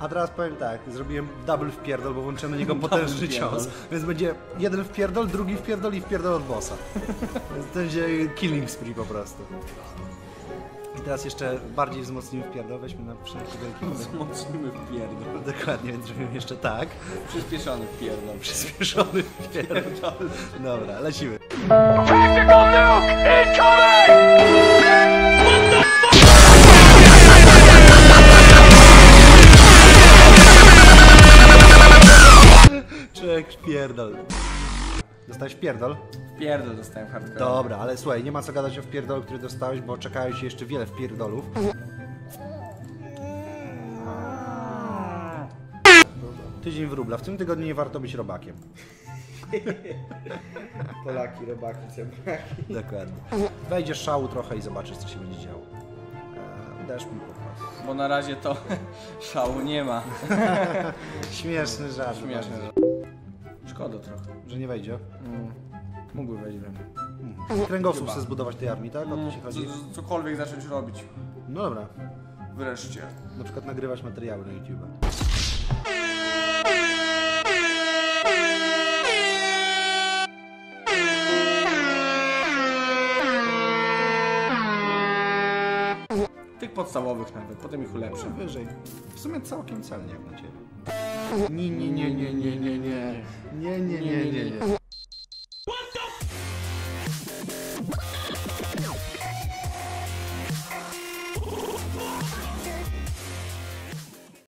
A teraz powiem tak, zrobiłem double wpierdol, bo włączyłem na niego potężny cios. Więc będzie jeden wpierdol, drugi wpierdol i wpierdol od bossa. Więc to będzie killing spree po prostu. I teraz jeszcze bardziej wzmocnimy wpierdol, weźmy na wszelki wielki Wzmocnimy wpierdol. Dokładnie, więc zrobimy jeszcze tak. Przyspieszony wpierdol. Przyspieszony wpierdol. Dobra, lecimy. Tactical nuke incoming! Czek wpierdol. Dostałeś wpierdol? Wpierdol dostałem hardcore. Dobra, ale słuchaj, nie ma co gadać o wpierdolu, który dostałeś, bo czekają się jeszcze wiele wpierdolów. Tydzień wróbla. W tym tygodniu nie warto być robakiem. Polaki, robaki, cebulaki. Dokładnie. Wejdziesz szału trochę i zobaczysz, co się będzie działo. Eee, Dasz mi po prostu. Bo na razie to szału nie ma. Śmieszny żart. Śmieszne. Szkoda trochę. Że nie wejdzie. Mógłby wejść we mnie. Kręgosłup chce zbudować tej armii, tak? O to ci chodzi? Co- Cokolwiek zacząć robić. No dobra. Wreszcie. Na przykład nagrywać materiały na YouTube. Tych podstawowych nawet, potem ich ulepszę. wyżej. W sumie całkiem celnie jak na ciebie. Nie, nie, nie, nie, nie, nie, nie. Nie, nie, nie, nie, nie.